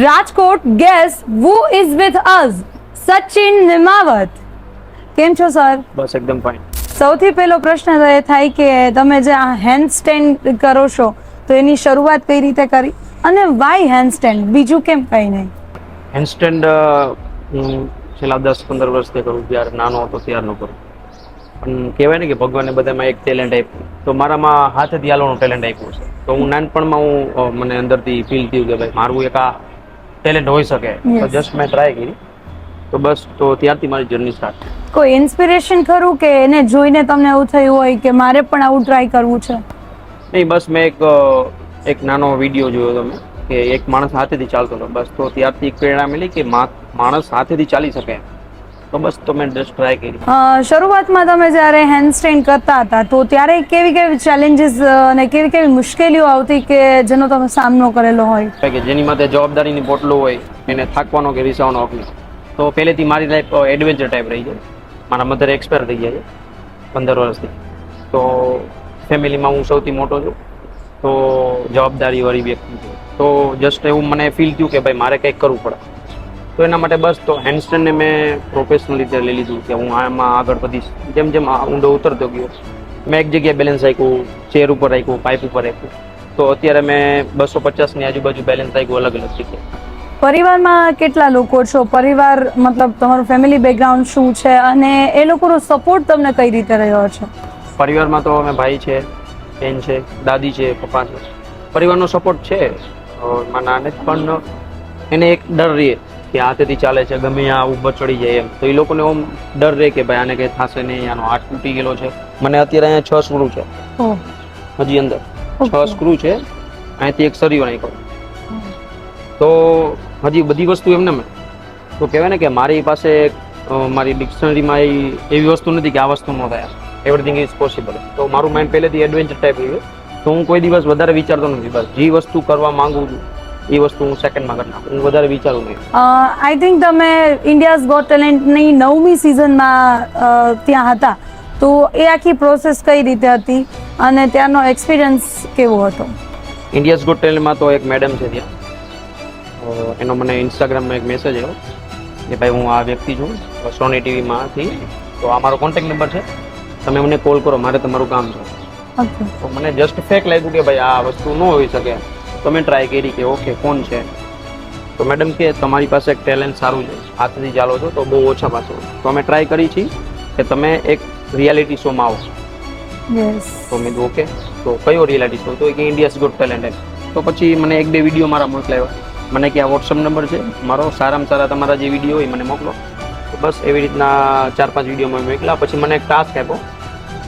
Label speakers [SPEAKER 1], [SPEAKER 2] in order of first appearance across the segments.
[SPEAKER 1] Rajkot guess who is with us Sachin Nimavat. કેમ છો sir
[SPEAKER 2] બસ એકદમ ફાઇન
[SPEAKER 1] સૌથી પહેલો પ્રશ્ન તો એ થાય કે તમે જે આ હેન્ડ સ્ટેન્ડ કરો છો તો એની શરૂઆત કઈ રીતે કરી? અને વાય હેન્ડ સ્ટેન્ડ બીજું કેમ કઈ નહીં?
[SPEAKER 2] હેન્ડસ્ટેન્ડ હું છેલ્લા દસ પંદર વર્ષથી કરું જ્યારે નાનો હતો ત્યારનો કરું. પણ કહેવાય ને કે ભગવાને બધામાં એક ટેલેન્ટ આપ્યું. તો મારામાં હાથેથી હાલવાનું ટેલેન્ટ આપ્યું છે. તો હું નાનપણમાં હું મને અંદરથી ફીલ થયું કે ભાઈ મારું એક આ ટેલેન્ટ હોઈ શકે. તો જસ્ટ મેં ટ્રાય કરી. તો બસ તો ત્યારથી મારી જર્ની સ્ટાર્ટ
[SPEAKER 1] કોઈ ઇન્સ્પિરેશન ખરું કે એને જોઈને તમને એવું થયું હોય કે મારે પણ આવું ટ્રાય કરવું છે?
[SPEAKER 2] નહીં બસ મેં એક એક નાનો વીડિયો જોયો હતો મેં કે એક માણસ હાથેથી ચાલતો હતો. બસ તો ત્યારથી એક પ્રેરણા મળી કે માણસ હાથેથી ચાલી શકે. તો બસ તો મેં જસ્ટ ટ્રાય કરી
[SPEAKER 1] શરૂઆતમાં તમે જ્યારે હેન્ડ સ્ટેન્ડ કરતા હતા તો ત્યારે કેવી કેવી ચેલેન્જીસ અને કેવી કેવી મુશ્કેલીઓ આવતી કે જેનો તમે સામનો કરેલો હોય?
[SPEAKER 2] કે જેની માટે જવાબદારીની પોટલો હોય એને થાકવાનો કે રીસાવાનો હક તો પહેલેથી મારી લાઈફ એડવેન્ચર ટાઈપ રહી છે મારા મધર એક્સપાયર થઈ ગયા છે પંદર વર્ષથી. તો ફેમિલીમાં હું સૌથી મોટો છું. તો જવાબદારીવાળી વ્યક્તિ છું. તો જસ્ટ એવું મને ફીલ થયું કે ભાઈ મારે કંઈક કરવું પડે. તો એના માટે બસ તો હેન્ડસ્ટેન્ડને મેં પ્રોફેશનલ રીતે લઈ લીધું કે હું આમાં આગળ વધીશ. જેમ જેમ આ ઊંડો ઉતરતો ગયો મેં એક જગ્યાએ બેલેન્સ રાખ્યું ચેર ઉપર રાખ્યું પાઇપ ઉપર રાખ્યું. તો અત્યારે મેં બસો પચાસની આજુબાજુ બેલેન્સ રાખ્યું અલગ અલગ જગ્યાએ.
[SPEAKER 1] પરિવારમાં કેટલા લોકો છો? પરિવાર મતલબ તમારું ફેમિલી બેકગ્રાઉન્ડ શું છે? અને એ લોકોનો સપોર્ટ તમને કઈ રીતે રહ્યો છે?
[SPEAKER 2] પરિવારમાં તો અમે ભાઈ છે બેન છે દાદી છે પપ્પા છે. પરિવારનો સપોર્ટ છે મારા નાને પણ એને એક ડર રહે. કે હાથેથી ચાલે છે ગમે આ ઊભો ચડી જાય એમ. તો એ લોકોને એમ ડર રહે કે ભાઈ આને કંઈ થશે નહીં આનો હાથ તૂટી ગયેલો છે. મને અત્યારે અહીંયા છ સ્ક્રૂ છે. હજી અંદર. છ સ્ક્રૂ છે. અહીંથી એક સરીઓ નાખ્યો. તો હજી બધી વસ્તુ એમને મેં તો કહેવાય ને કે મારી પાસે મારી ડિક્શનરીમાં એવી વસ્તુ નથી કે આ વસ્તુ ન થાય. એવરીથિંગ ઇઝ પોસિબલ તો મારું માઇન્ડ પહેલેથી એડવેન્ચર ટાઈપ રહ્યું તો હું કોઈ દિવસ વધારે વિચારતો નથી. બસ જે વસ્તુ કરવા માંગુ છું એ વસ્તુ હું સેકન્ડમાં કરી નાખું. હું વધારે વિચારું નહીં.
[SPEAKER 1] આઈ થિંક તમે ઇન્ડિયાઝ ગોટ ટેલેન્ટની નવમી સિઝનમાં ત્યાં હતા. તો એ આખી પ્રોસેસ કઈ રીતે હતી અને ત્યાંનો એક્સપિરિયન્સ કેવો હતો?
[SPEAKER 2] ઇન્ડિયાઝ ગોટ ટેલેન્ટમાં તો એક મેડમ છે ત્યાં. એનો મને ઇન્સ્ટાગ્રામમાં એક મેસેજ આવ્યો કે ભાઈ હું આ વ્યક્તિ છું સોની ટીવીમાંથી તો આ મારો કોન્ટેક્ટ નંબર છે. તમે મને કોલ કરો મારે તમારું કામ છે. તો મને જસ્ટ ફેક લાગ્યું કે ભાઈ આ વસ્તુ ન હોઈ શકે. તો મેં ટ્રાય કરી કે ઓકે કોણ છે? તો મેડમ કે તમારી પાસે એક ટેલેન્ટ સારું છે. હાથથી ચાલો છો તો બહુ ઓછા પાસે તો અમે ટ્રાય કરી છે કે તમે એક રિયાલિટી શોમાં આવો તો મેં કીધું ઓકે તો કયો રિયાલિટી શો તો કે ઇન્ડિયાઝ ગુડ ટેલેન્ટ એમ. તો પછી મને એક બે વીડિયો મારા મોકલાવ્યા મને કે આ વોટ્સઅપ નંબર છે મારો સારામાં સારા તમારા જે વીડિયો હોય મને મોકલો. બસ એવી રીતના ચાર પાંચ વીડિયો મેં મોકલા પછી મને એક ટાસ્ક આપ્યો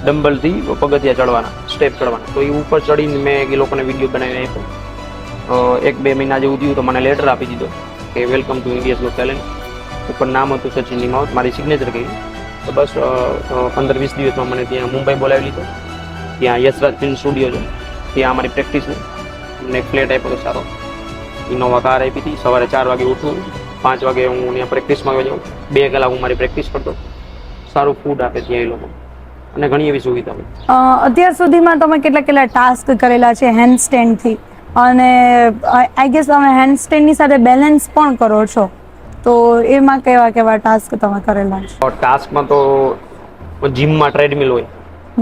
[SPEAKER 2] ડમ્બલથી પગથિયા ચડવાના સ્ટેપ ચડવાના. તો એ ઉપર ચડીને મેં એ લોકોને વીડિયો બનાવીને આપ્યો. એક, બે મહિના જેવું થયું તો મને લેટર આપી દીધો કે welcome to India's Got Talent ઉપર નામ હતું સચિન નિમાવત મારી સિગ્નેચર કરી. તો બસ પંદર, વીસ દિવસમાં મને ત્યાં મુંબઈ બોલાવી લીધો. ત્યાં યશરાજ ફિલ્મ સ્ટુડિયો છે. ત્યાં અમારી પ્રેક્ટિસ મને એક ફ્લેટ આપ્યો હતો સારો. ઇનોવા કાર આપી હતી. સવારે ચાર વાગે ઉઠું. પાંચ વાગે હું ત્યાં પ્રેક્ટિસમાં જાઉં. બે કલાક હું મારી પ્રેક્ટિસ કરતો. સારું ફૂડ આપે ત્યાં એ લોકો. અને ઘણી એવી સુવિધા
[SPEAKER 1] અત્યાર સુધીમાં તમે કેટલા કેટલા ટાસ્ક કરેલા છે હેન્ડ સ્ટેન્ડથી અને આઈ ગેસ તમે હેન્ડ સ્ટેન્ડની સાથે બેલેન્સ પણ કરો છો. તો એમાં કેવા કેવા ટાસ્ક તમે કરેલા છે?
[SPEAKER 2] ટાસ્કમાં તો જીમમાં ટ્રેડમિલ હોય.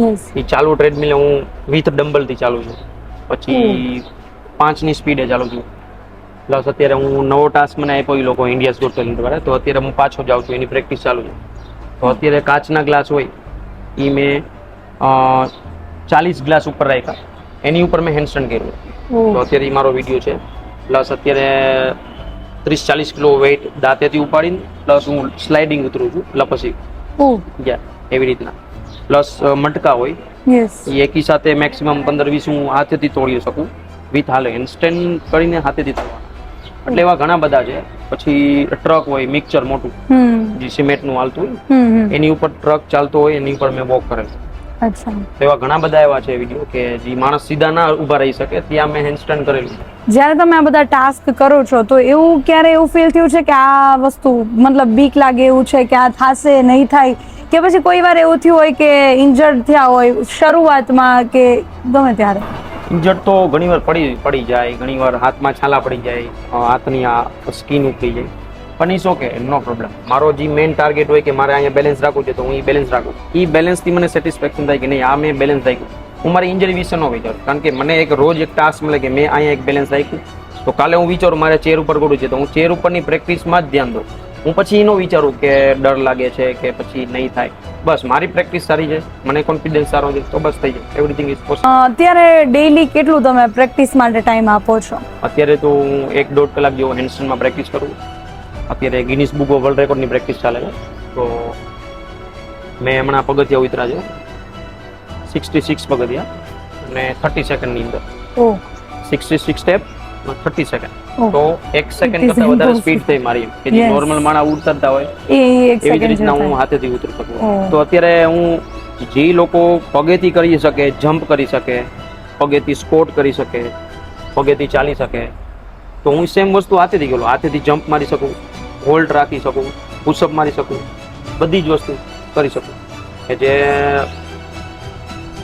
[SPEAKER 1] યસ
[SPEAKER 2] એ ચાલુ ટ્રેડમિલ હું વિથ ડમ્બલથી ચાલુ છું. પછી પાંચની સ્પીડે ચાલુ છું. પ્લસ અત્યારે હું નવો ટાસ્ક મને આપ્યો એ લોકો ઇન્ડિયા ગોટ ટેલેન્ટ દ્વારા તો અત્યારે હું પાછો જાઉં છું એની પ્રેક્ટિસ ચાલુ છે. તો અત્યારે કાચના ગ્લાસ હોય એ મેં ચાલીસ ગ્લાસ ઉપર રાખ્યા. એની ઉપર મેં હેન્ડસ્ટેન્ડ કર્યું. તો અત્યારે મારો વીડિયો છે. પ્લસ અત્યારે ત્રીસ ચાલીસ કિલો વેઇટ દાંતેથી ઉપાડીને પ્લસ હું સ્લાઇડિંગ ઉતરું છું. લપસી
[SPEAKER 1] ઓ.
[SPEAKER 2] એવી રીતના. પ્લસ મટકા હોય. એ એકી સાથે મેક્સિમમ પંદર વીસ હું હાથેથી તોડી શકું. વિથ હાલે ઇન્સ્ટન્ટ કરીને હાથેથી તોડવા એટલે એવા ઘણા બધા છે. પછી ટ્રક હોય મિક્સર મોટું. જે સિમેન્ટનું હાલતું હોય એની ઉપર ટ્રક ચાલતો હોય એની ઉપર મેં વોક કરેલ. એવા ઘણા બધા એવા છે વીડિયો કે જે માણસ સીધા ના ઊભા રહી શકે ત્યાં મેં હેન્ડસ્ટેન્ડ કરેલું.
[SPEAKER 1] જ્યારે તમે આ બધા ટાસ્ક કરો છો તો એવું ક્યારે એવું ફીલ થયું છે કે આ વસ્તુ મતલબ બીક લાગે એવું છે કે આ થાશે નહીં થાય? કે પછી કોઈ વાર એવું થયું હોય કે ઇન્જર્ડ થયા હોય શરૂઆતમાં કે ગમે ત્યારે?
[SPEAKER 2] ઇન્જર્ડ તો ઘણીવાર પડી પડી જાય ઘણીવાર હાથમાં છાલા પડી જાય હાથની આ સ્કીન ઉતરી જાય. પણ ઇટ્સ ઓકે નો પ્રોબ્લેમ મારો જે મેઇન ટાર્ગેટ હોય કે મારે અહીંયા બેલેન્સ રાખવું છે તો હું એ બેલેન્સ રાખું. એ બેલેન્સથી મને સેટિસ્ફેક્શન થાય કે નહીં આ મેં બેલેન્સ રાખ્યું. હું મારી ઇન્જરી વિશે ન વિચારું કારણ કે મને એક રોજ એક ટાસ્ક મળે કે મેં અહીંયા એક બેલેન્સ રાખ્યું. તો કાલે હું વિચારું મારે ચેર ઉપર કરવું છે તો હું ચેર ઉપરની પ્રેક્ટિસમાં જ ધ્યાન દઉં. હું પછી એનો વિચારું કે ડર લાગે છે કે પછી નહીં થાય. બસ મારી પ્રેક્ટિસ સારી છે મને કોન્ફિડન્સ સારો છે તો બસ થઈ જાય. એવરીથિંગ ઇઝ પોસિબલ
[SPEAKER 1] અત્યારે ડેઈલી કેટલું તમે પ્રેક્ટિસ માટે ટાઈમ આપો છો?
[SPEAKER 2] અત્યારે તો હું એક દોઢ કલાક જેવો હેન્ડસ્ટનમાં પ્રેક્ટિસ કરું. અત્યારે ગિનિસ બુક ઓફ વર્લ્ડ રેકોર્ડની પ્રેક્ટિસ ચાલે છે. તો મેં હમણાં પગથિયા ઉતરા છે. સિક્સટી સિક્સ પગથિયા અને થર્ટી સેકન્ડની અંદર. Sixty six step thirty second તો એક સેકન્ડ કરતાં વધારે સ્પીડ થઈ મારી કે જે નોર્મલ માણા ઉતરતા હોય એવી જ રીતના હું હાથેથી ઉતરી શકું. તો અત્યારે હું જે લોકો પગેથી કરી શકે જમ્પ કરી શકે પગેથી સ્કોટ કરી શકે પગેથી ચાલી શકે તો હું સેમ વસ્તુ હાથેથી ગયેલો હાથેથી જમ્પ મારી શકું. હોલ્ડ રાખી શકું પુશઅપ મારી શકું બધી જ વસ્તુ કરી શકું. કે જે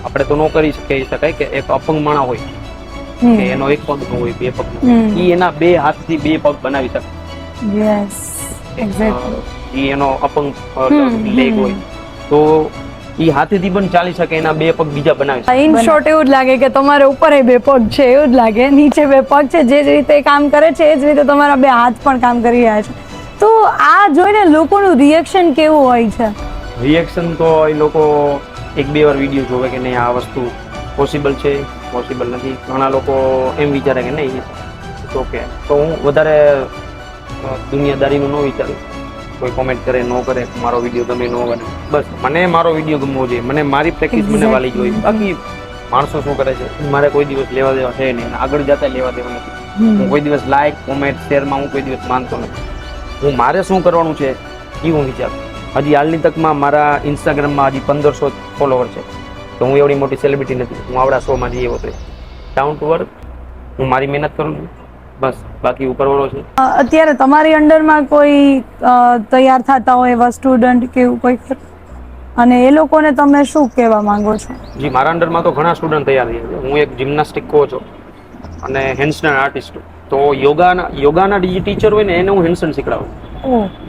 [SPEAKER 2] આપણે તો ન કરી કહી શકાય કે એક અપંગ માણા હોય કે એનો એક પગ નો હોય બે પગ
[SPEAKER 1] નો
[SPEAKER 2] એ એના બે હાથથી બે પગ બનાવી શકે.
[SPEAKER 1] યસ એક્ઝેક્ટલી
[SPEAKER 2] એનો અપંગ લેગ હોય. તો એ હાથેથી પણ ચાલી શકે એના બે પગ બીજા બનાવી શકે.
[SPEAKER 1] ઇન શોર્ટ એવું જ લાગે કે તમારે ઉપર બે પગ છે એવું જ લાગે. નીચે બે પગ છે જે રીતે કામ કરે છે એ જ રીતે તમારા બે હાથ પણ કામ કરી રહ્યા છે. તો આ જોઈને લોકોનું રિએક્શન કેવું હોય છે?
[SPEAKER 2] રિએક્શન તો એ લોકો એક બે વાર વીડિયો જોવે કે નહીં આ વસ્તુ પોસિબલ છે પોસિબલ નથી. ઘણા લોકો એમ વિચારે કે નહીં ઓકે તો હું વધારે દુનિયાદારીનું ન વિચારું. કોઈ કોમેન્ટ કરે ન કરે મારો વીડિયો ગમે ન બને બસ મને મારો વીડિયો ગમવો જોઈએ. મને મારી પ્રેક્ટિસ મને વાલી જોઈએ બાકી માણસો શું કરે છે? મારે કોઈ દિવસ લેવા દેવા છે નહીં. આગળ જતા લેવા દેવા નથી. હું કોઈ દિવસ લાઈક કોમેન્ટ શેરમાં હું કોઈ દિવસ માનતો નથી. હું મારે શું કરવાનું છે એ હું વિચારું. હજી હાલની તકમાં મારા ઇન્સ્ટાગ્રામમાં હજી પંદરસો ફોલોવર છે. તો હું એવડી મોટી સેલિબ્રિટી નથી. હું આવડા શોમાં જઈએ હતો ડાઉન ટુ વર્ક હું મારી મહેનત કરું છું. બસ બાકી ઉપરવાળો છે.
[SPEAKER 1] અત્યારે તમારી અંડરમાં કોઈ તૈયાર થતા હોય એવા સ્ટુડન્ટ કે એવું કોઈ? અને એ લોકોને તમે શું કહેવા માંગો છો?
[SPEAKER 2] જી મારા અંડરમાં તો ઘણા સ્ટુડન્ટ તૈયાર થયા છે. હું એક જિમ્નાસ્ટિક કોચ છું. અને હેન્ડસ્ટેન્ડ આર્ટિસ્ટ છું. તો યોગાના યોગાના જે ટીચર હોય ને એને હું હેન્ડસન શીખડાવું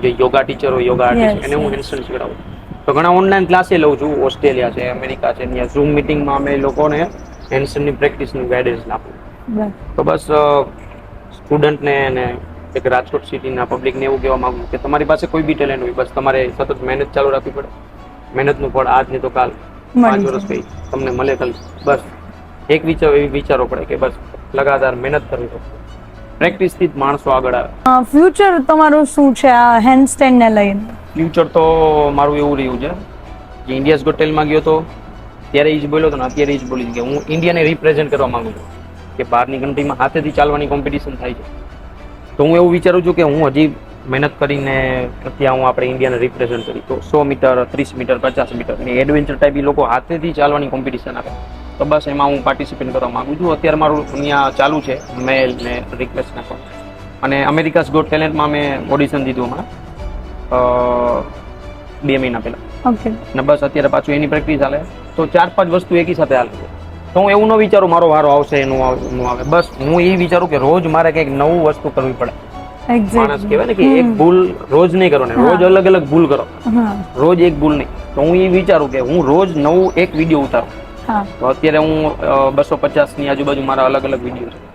[SPEAKER 2] જે યોગા ટીચર હોય યોગા આર્ટિસ્ટ એને હું હેન્ડસન શીખડાવું તો ઘણા ઓનલાઈન ક્લાસે લઉં છું ઓસ્ટ્રેલિયા છે અમેરિકા છે ત્યાં ઝૂમ મિટિંગમાં અમે લોકોને હેન્ડસનની પ્રેક્ટિસનું ગાઈડન્સ આપું. તો બસ સ્ટુડન્ટને અને એક રાજકોટ સિટીના પબ્લિકને એવું કહેવા માંગુ કે તમારી પાસે કોઈ બી ટેલેન્ટ હોય બસ તમારે સતત મહેનત ચાલુ રાખવી પડે. મહેનતનું ફળ આજ નહીં તો કાલ પાંચ વર્ષ પછી તમને મળે કાલ. બસ એક વિચાર એવી વિચારો પડે કે બસ લગાતાર મહેનત કરવી પડે પ્રેક્ટિસથી જ માણસો આગળ આવે.
[SPEAKER 1] ફ્યુચર તમારું શું છે આ હેન્ડસ્ટેન્ડને લઈને?
[SPEAKER 2] ફ્યુચર તો મારું એવું રહ્યું છે કે ઇન્ડિયાઝ ગોટ ટેલમાં ગયો તો ત્યારે એ જ બોલ્યો હતો ને અત્યારે એ જ બોલી કે હું ઇન્ડિયાને રિપ્રેઝેન્ટ કરવા માંગુ છું કે બહારની કન્ટ્રીમાં હાથેથી ચાલવાની કોમ્પિટિશન થાય છે. તો હું એવું વિચારું છું કે હું હજી મહેનત કરીને ત્યાં હું આપણે ઇન્ડિયાને રિપ્રેઝેન્ટ કરી. તો સો મીટર ત્રીસ મીટર પચાસ મીટર એડવેન્ચર ટાઈપ એ લોકો હાથેથી ચાલવાની કોમ્પિટિશન આપે. તો બસ એમાં હું પાર્ટિસિપેટ કરવા માગું છું. અત્યારે મારું અહીંયા ચાલુ છે મેલ ને રિક્વેસ્ટ નાખવા અને અમેરિકાસ ગોટ ટેલેન્ટમાં મેં ઓડિશન દીધું હમણાં અ, બે મહિના પહેલાં.
[SPEAKER 1] ઓકે
[SPEAKER 2] ને બસ અત્યારે પાછું એની પ્રેક્ટિસ ચાલે. તો ચાર પાંચ વસ્તુ એકી સાથે હાલે. છે તો હું એવું ન વિચારું મારો વારો આવશે એનું આવે બસ હું એ વિચારું કે રોજ મારે કંઈક નવું વસ્તુ કરવી પડે. માણસ કહેવાય ને કે એક ભૂલ રોજ નહીં કરો ને રોજ અલગ અલગ ભૂલ કરો. રોજ એક ભૂલ નહીં. તો હું એ વિચારું કે હું રોજ નવું એક વીડિયો ઉતારું. તો અત્યારે હું બસો પચાસની આજુબાજુ મારા અલગ અલગ વીડિયો છે.